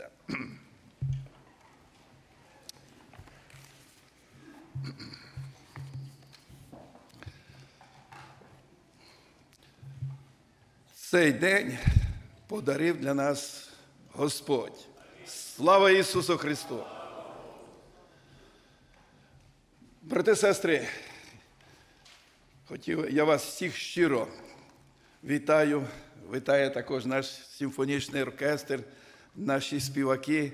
помолимося. Цей день подарив для нас Господь. Слава Ісусу Христу! Брати, сестри, хотів я вас всіх щиро вітаю. Вітає також наш симфонічний оркестр, наші співаки.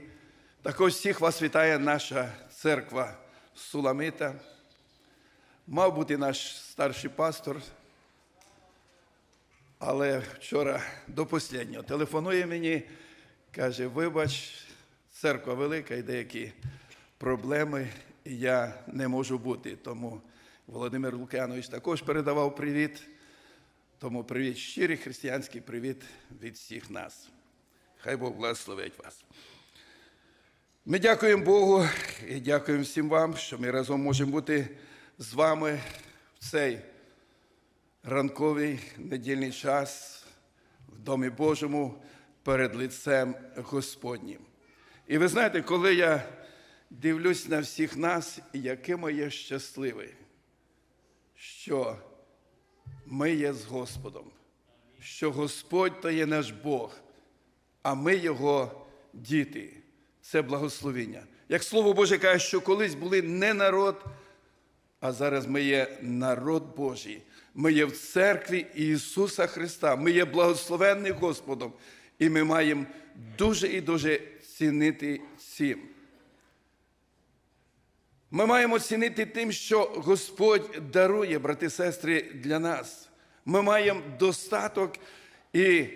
Також всіх вас вітає наша церква Суламита. Мав бути наш старший пастор, але вчора до останнього телефонує мені, каже, вибач, церква велика і деякі проблеми, і я не можу бути. Тому Володимир Лукянович також передавав привіт. Тому привіт, щирий християнський привіт від всіх нас. Хай Бог благословить вас. Ми дякуємо Богу і дякуємо всім вам, що ми разом можемо бути з вами в цей ранковий недільний час в Домі Божому перед лицем Господнім. І ви знаєте, коли я дивлюсь на всіх нас, якими я щасливий, що ми є з Господом, що Господь то є наш Бог, а ми Його діти. Це благословення. Як Слово Боже каже, що колись були не народ, а зараз ми є народ Божий. Ми є в церкві Ісуса Христа. Ми є благословенні Господом. І ми маємо дуже і дуже цінити цим. Ми маємо цінити тим, що Господь дарує, брати і сестри, для нас. Ми маємо достаток і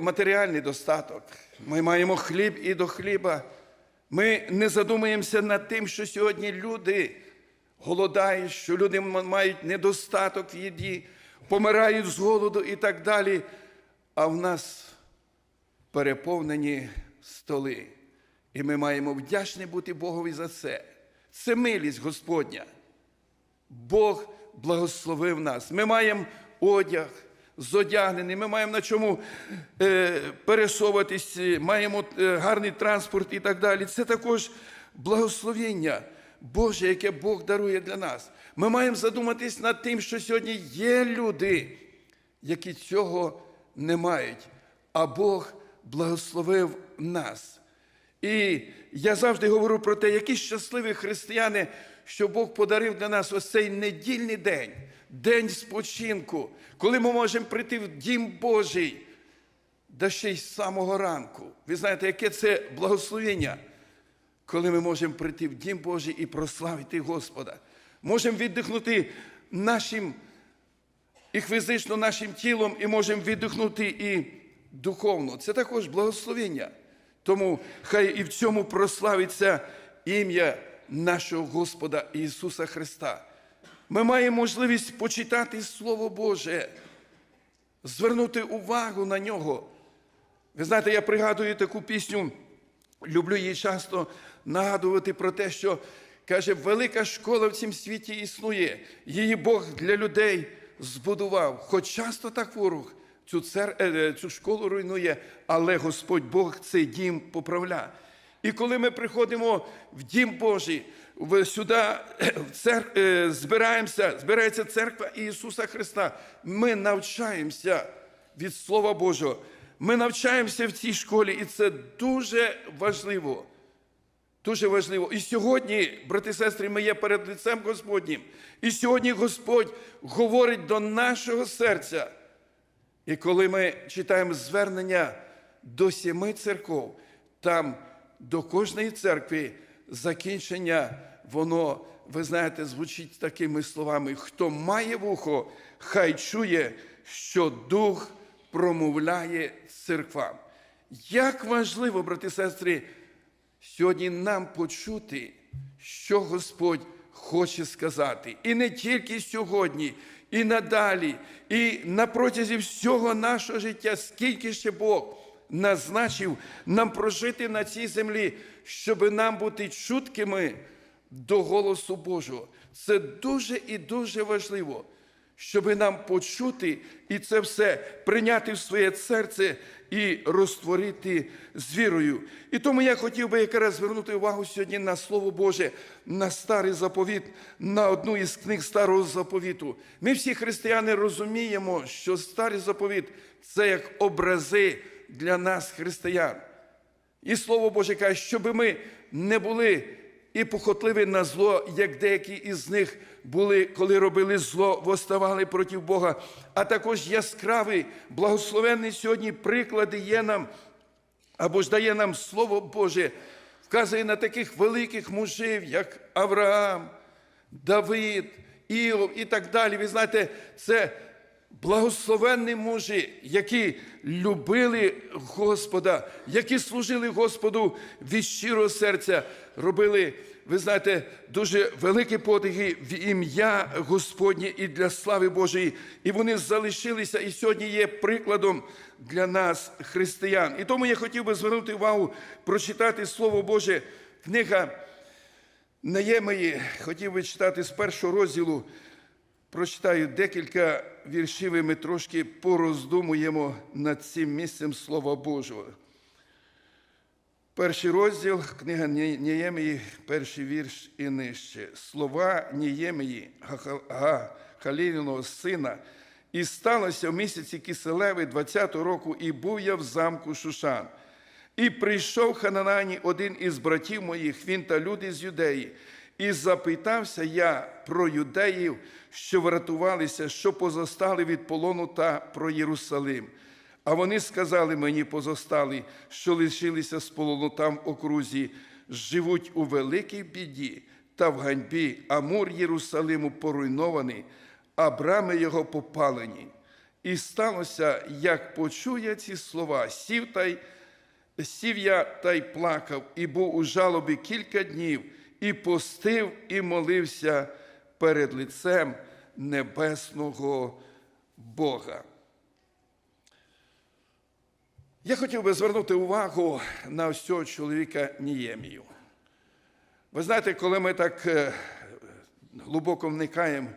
матеріальний достаток. Ми маємо хліб і до хліба. Ми не задумуємося над тим, що сьогодні люди голодають, що люди мають недостаток в їді, помирають з голоду і так далі. А в нас переповнені столи. І ми маємо вдячні бути Богові за це. Це милість Господня. Бог благословив нас. Ми маємо одяг зодягнений, ми маємо на чому е, пересовуватись, маємо е, гарний транспорт і так далі. Це також благословення Боже, яке Бог дарує для нас. Ми маємо задуматись над тим, що сьогодні є люди, які цього не мають, а Бог благословив нас. І я завжди говорю про те, які щасливі християни, що Бог подарив для нас ось цей недільний день, день спочинку, коли ми можемо прийти в Дім Божий, да ще й з самого ранку. Ви знаєте, яке це благословення, коли ми можемо прийти в Дім Божий і прославити Господа. Можемо віддихнути нашим і фізично нашим тілом, і можемо віддихнути і духовно. Це також благословення. Тому хай і в цьому прославиться ім'я нашого Господа Ісуса Христа. Ми маємо можливість почитати Слово Боже, звернути увагу на нього. Ви знаєте, я пригадую таку пісню, люблю її часто нагадувати про те, що каже, велика школа в цім світі існує, її Бог для людей збудував. Хоч часто так ворог цю цер... Е, цю школу руйнує, але Господь Бог цей дім поправляє. І коли ми приходимо в дім Божий, сюди в цер... Е, збираємося, збирається церква Ісуса Христа, ми навчаємося від Слова Божого. Ми навчаємося в цій школі, і це дуже важливо. Дуже важливо. І сьогодні, брати і сестри, ми є перед лицем Господнім. І сьогодні Господь говорить до нашого серця. І коли ми читаємо звернення до сіми церков, там до кожної церкви закінчення, воно, ви знаєте, звучить такими словами: хто має вухо, хай чує, що Дух промовляє церквам. Як важливо, брати і сестри, сьогодні нам почути, що Господь хоче сказати. І не тільки сьогодні, і надалі, і на протязі всього нашого життя, скільки ще Бог назначив нам прожити на цій землі, щоб нам бути чуткими до голосу Божого. Це дуже і дуже важливо, щоб нам почути і це все прийняти в своє серце і розтворити з вірою. І тому я хотів би якраз звернути увагу сьогодні на Слово Боже, на старий заповіт, на одну із книг старого заповіту. Ми всі християни розуміємо, що старий заповіт це як образи для нас, християн. І Слово Боже каже, щоб ми не були і похотливі на зло, як деякі із них були, коли робили зло, восставали проти Бога, а також яскравий, благословенний сьогодні приклади є нам, або ж дає нам Слово Боже, вказує на таких великих мужів, як Авраам, Давид, Іов і так далі. Ви знаєте, це благословенні мужі, які любили Господа, які служили Господу від щирого серця, робили, ви знаєте, дуже великі подвиги в ім'я Господнє і для слави Божої. І вони залишилися і сьогодні є прикладом для нас, християн. І тому я хотів би звернути увагу, прочитати Слово Боже, книга Неємої, хотів би читати з першого розділу. Прочитаю декілька віршів, ми трошки пороздумуємо над цим місцем Слова Божого. Перший розділ, книга Ніємії, перший вірш і нижче. Слова Ніємії, Халіліного сина, і сталося в місяці Киселеви 20-го року, і був я в замку Шушан. І прийшов Хананані один із братів моїх, він та люди з юдеї, і запитався я про юдеїв, що врятувалися, що позостали від полону та про Єрусалим. А вони сказали мені, позостали, що лишилися з полону там окрузі, живуть у великій біді та в ганьбі, а мур Єрусалиму поруйнований, а брами його попалені. І сталося, як почує ці слова, сів та й Сів я та й плакав, і був у жалобі кілька днів, і постив, і молився перед лицем небесного Бога. Я хотів би звернути увагу на ось цього чоловіка Ніємію. Ви знаєте, коли ми так е, глибоко вникаємо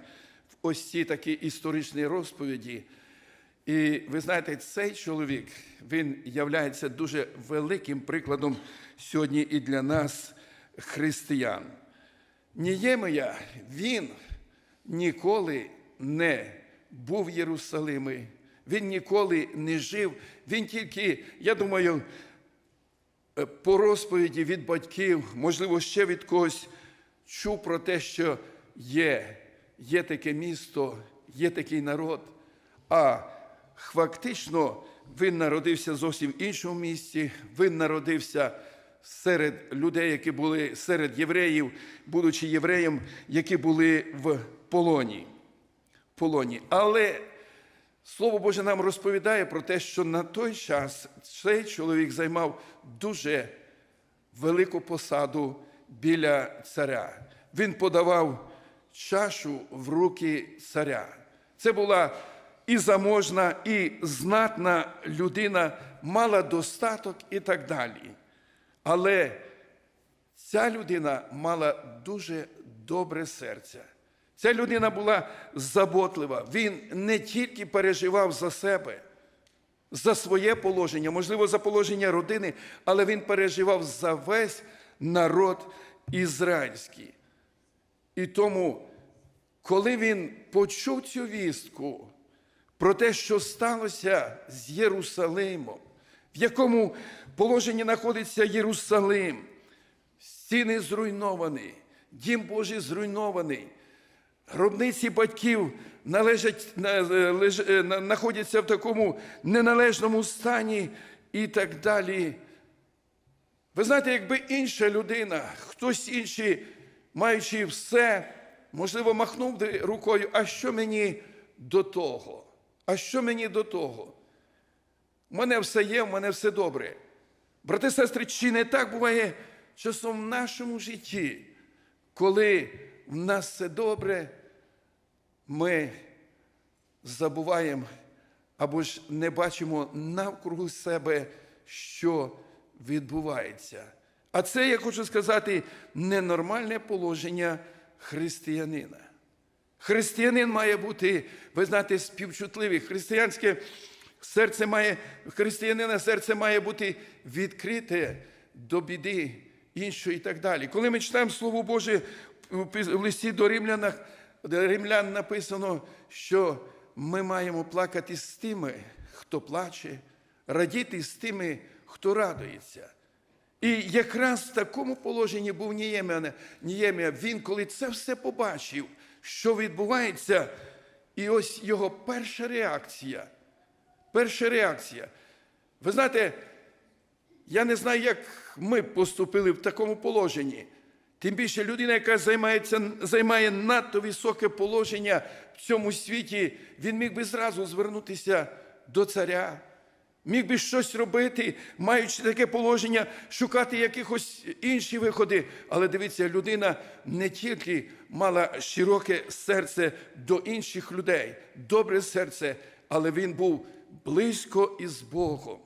в ось ці такі історичні розповіді, і ви знаєте, цей чоловік він являється дуже великим прикладом сьогодні і для нас, християн. Ніємия, він ніколи не був в Єрусалимі, він ніколи не жив. Він тільки, я думаю, е, по розповіді від батьків, можливо, ще від когось чув про те, що є, є таке місто, є такий народ. А фактично він народився зовсім в іншому місці, він народився серед людей, які були серед євреїв, будучи євреєм, які були в полоні. полоні. Але Слово Боже нам розповідає про те, що на той час цей чоловік займав дуже велику посаду біля царя. Він подавав чашу в руки царя. Це була і заможна, і знатна людина, мала достаток і так далі. Але ця людина мала дуже добре серце. Ця людина була заботлива. Він не тільки переживав за себе, за своє положення, можливо, за положення родини, але він переживав за весь народ ізраїльський. І тому, коли він почув цю вістку про те, що сталося з Єрусалимом, в якому положенні знаходиться Єрусалим, стіни зруйновані, дім Божий зруйнований. Гробниці батьків належать, знаходяться в такому неналежному стані і так далі. Ви знаєте, якби інша людина, хтось інший, маючи все, можливо, махнув рукою, а що мені до того? А що мені до того? У мене все є, в мене все добре. Брати, сестри, чи не так буває часом в нашому житті, коли в нас все добре, ми забуваємо або ж не бачимо навкруги себе, що відбувається. А це, я хочу сказати, ненормальне положення християнина. Християнин має бути, ви знаєте, співчутливий. Християнське серце має, християнина серце має бути відкрите до біди іншої і так далі. Коли ми читаємо Слово Боже в листі до римлянах, до римлян написано, що ми маємо плакати з тими, хто плаче, радіти з тими, хто радується. І якраз в такому положенні був. Ніємія. Він, коли це все побачив, що відбувається, і ось його перша реакція. Перша реакція. Ви знаєте, я не знаю, як ми поступили в такому положенні. Тим більше людина, яка займається, займає надто високе положення в цьому світі, він міг би зразу звернутися до царя, міг би щось робити, маючи таке положення, шукати якихось інші виходи. Але дивіться, людина не тільки мала широке серце до інших людей, добре серце, але він був близько із Богом.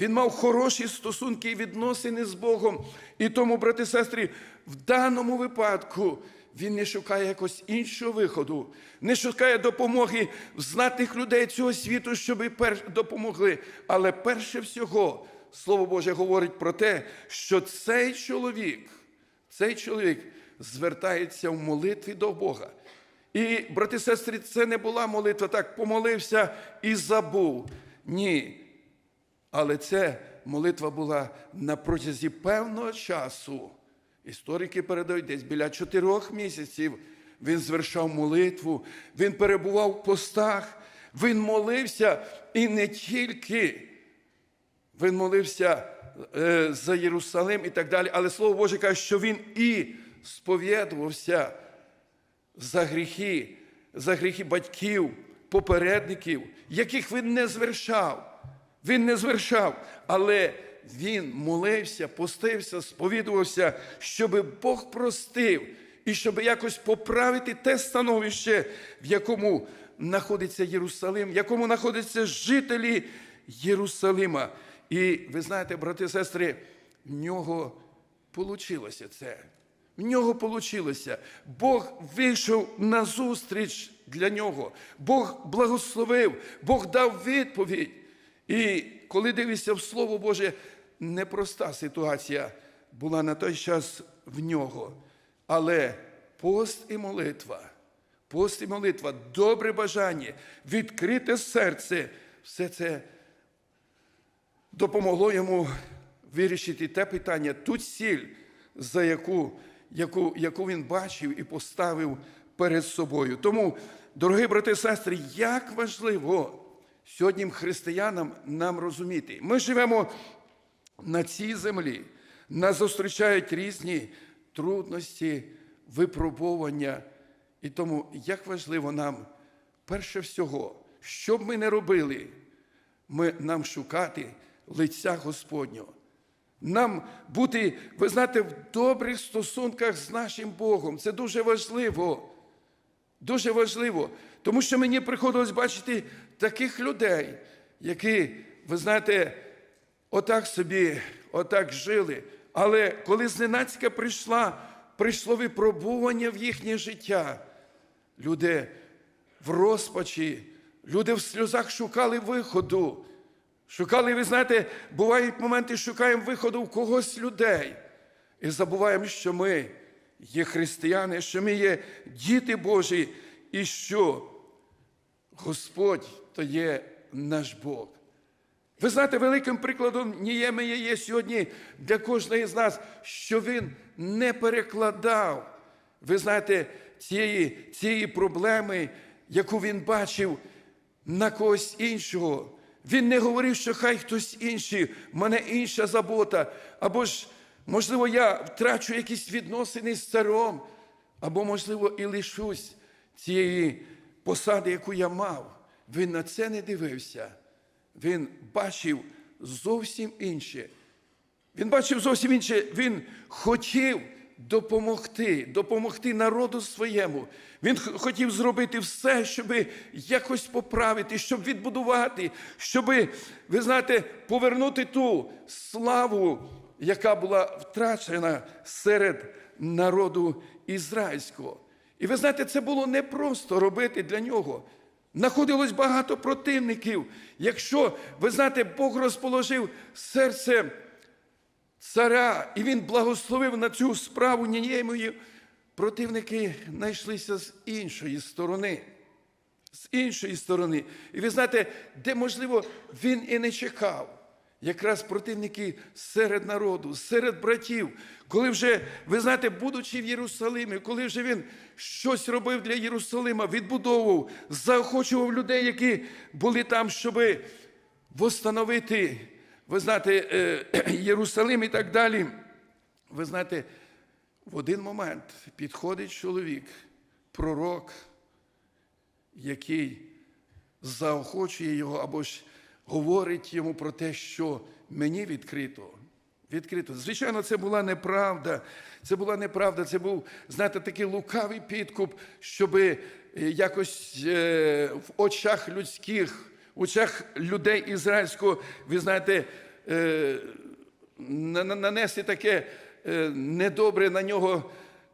Він мав хороші стосунки і відносини з Богом. І тому, брати і сестри, в даному випадку він не шукає якось іншого виходу, не шукає допомоги знатних людей цього світу, щоб допомогли. Але перше всього, Слово Боже говорить про те, що цей чоловік, цей чоловік звертається в молитві до Бога. І, брати і сестри, це не була молитва, так помолився і забув. Ні. Але це молитва була на протязі певного часу. Історики передають десь біля чотирьох місяців. Він звершав молитву, він перебував в постах, він молився і не тільки. Він молився е, за Єрусалим і так далі. Але Слово Боже каже, що він і сповідувався за гріхи, за гріхи батьків, попередників, яких він не звершав. Він не звершав, але він молився, постився, сповідувався, щоб Бог простив і щоб якось поправити те становище, в якому знаходиться Єрусалим, в якому знаходяться жителі Єрусалима. І ви знаєте, брати і сестри, в нього вийшло це. В нього вийшло. Бог вийшов на зустріч для нього. Бог благословив, Бог дав відповідь. І коли дивишся в Слово Боже, непроста ситуація була на той час в нього. Але пост і молитва, пост і молитва, добре бажання, відкрите серце, все це допомогло йому вирішити те питання, ту ціль, за яку, яку, яку він бачив і поставив перед собою. Тому, дорогі брати і сестри, як важливо сьогодні християнам нам розуміти. Ми живемо на цій землі, нас зустрічають різні трудності, випробування. І тому як важливо нам, перше всього, що б ми не робили, ми, нам шукати лиця Господнього. Нам бути, ви знаєте, в добрих стосунках з нашим Богом. Це дуже важливо. Дуже важливо. Тому що мені приходилось бачити таких людей, які, ви знаєте, отак собі, отак жили. Але коли зненацька прийшла, прийшло випробування в їхнє життя, люди в розпачі, люди в сльозах шукали виходу. Шукали, ви знаєте, бувають моменти, шукаємо виходу в когось людей. І забуваємо, що ми є християни, що ми є діти Божі, і що Господь то є наш Бог. Ви знаєте, великим прикладом Ніємія є сьогодні для кожного з нас, що він не перекладав, ви знаєте, цієї, цієї проблеми, яку він бачив на когось іншого. Він не говорив, що хай хтось інший, в мене інша забота, або ж, можливо, я втрачу якісь відносини з царом, або, можливо, і лишусь цієї посади, яку я мав. Він на це не дивився. Він бачив зовсім інше. Він бачив зовсім інше. Він хотів допомогти, допомогти народу своєму. Він хотів зробити все, щоб якось поправити, щоб відбудувати, щоб, ви знаєте, повернути ту славу, яка була втрачена серед народу ізраїльського. І ви знаєте, це було непросто робити для нього. Находилось багато противників. Якщо, ви знаєте, Бог розположив серце царя, і він благословив на цю справу Ніємої, противники знайшлися з іншої сторони. З іншої сторони. І ви знаєте, де, можливо, він і не чекав. Якраз противники серед народу, серед братів, коли вже, ви знаєте, будучи в Єрусалимі, коли вже він щось робив для Єрусалима, відбудовував, заохочував людей, які були там, щоби восстановити, ви знаєте, е, Єрусалим і так далі. Ви знаєте, в один момент підходить чоловік, пророк, який заохочує його або ж говорить йому про те, що мені відкрито. Відкрито. Звичайно, це була неправда. Це була неправда. Це був, знаєте, такий лукавий підкуп, щоб якось е, в очах людських, очах людей ізраїльського, ви знаєте, е, на- на- нанести таке е, недобре на нього,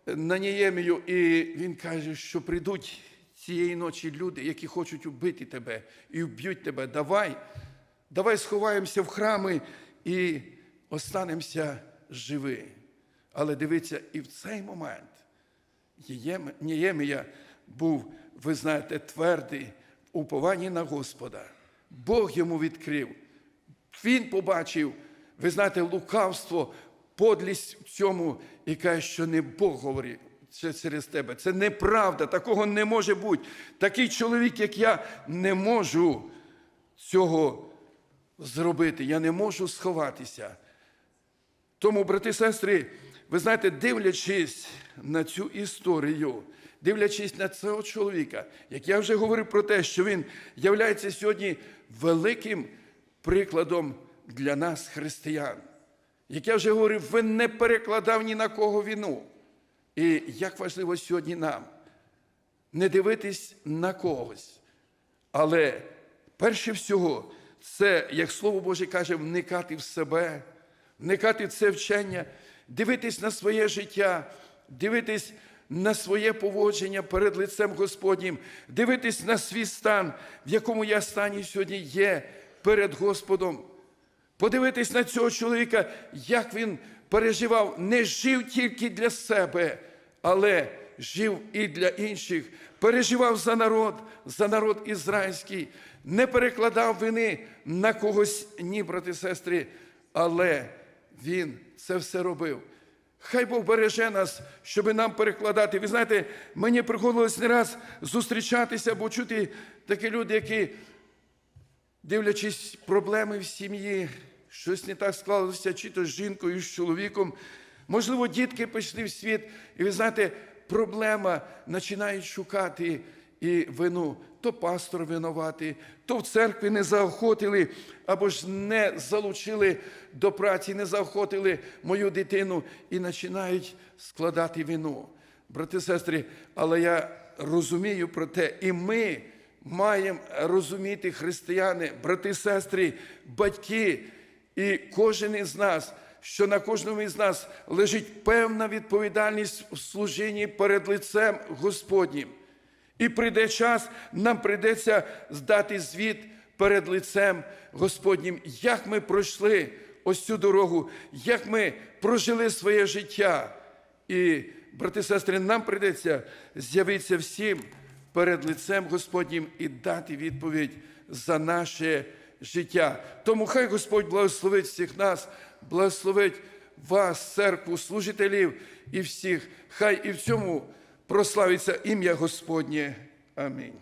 на Ніємію. І він каже, що прийдуть цієї ночі люди, які хочуть убити тебе і вб'ють тебе. Давай, давай сховаємося в храми і останемося живі. Але дивіться, і в цей момент Ніємія був, ви знаєте, твердий в упованні на Господа. Бог йому відкрив. Він побачив, ви знаєте, лукавство, подлість в цьому і каже, що не Бог говорить це через тебе. Це неправда, такого не може бути. Такий чоловік, як я, не можу цього зробити. Я не можу сховатися. Тому, брати і сестри, ви знаєте, дивлячись на цю історію, дивлячись на цього чоловіка, як я вже говорив про те, що він являється сьогодні великим прикладом для нас, християн. Як я вже говорив, він не перекладав ні на кого вину. І як важливо сьогодні нам не дивитись на когось, але перше всього, це, як Слово Боже каже, вникати в себе, вникати в це вчення, дивитись на своє життя, дивитись на своє поводження перед лицем Господнім, дивитись на свій стан, в якому я стані сьогодні є перед Господом. Подивитись на цього чоловіка, як він переживав, не жив тільки для себе, але жив і для інших, переживав за народ, за народ ізраїльський, не перекладав вини на когось, ні, брати сестри, але він це все робив. Хай Бог береже нас, щоб нам перекладати. Ви знаєте, мені приходилось не раз зустрічатися або чути такі люди, які дивлячись проблеми в сім'ї, щось не так склалося, чи то з жінкою, з чоловіком. Можливо, дітки пішли в світ, і ви знаєте, проблема починають шукати і вину. То пастор винуватий, то в церкві не заохотили, або ж не залучили до праці, не заохотили мою дитину і починають складати вину. Брати сестри, але я розумію про те, і ми маємо розуміти християни, брати, сестри, батьки, і кожен із нас, що на кожному із нас лежить певна відповідальність в служінні перед лицем Господнім. І прийде час, нам прийдеться здати звіт перед лицем Господнім, як ми пройшли ось цю дорогу, як ми прожили своє життя. І, брати і сестри, нам прийдеться з'явитися всім перед лицем Господнім і дати відповідь за наше життя. Тому хай Господь благословить всіх нас, благословить вас, церкву, служителів і всіх. Хай і в цьому прославиться ім'я Господнє. Амінь.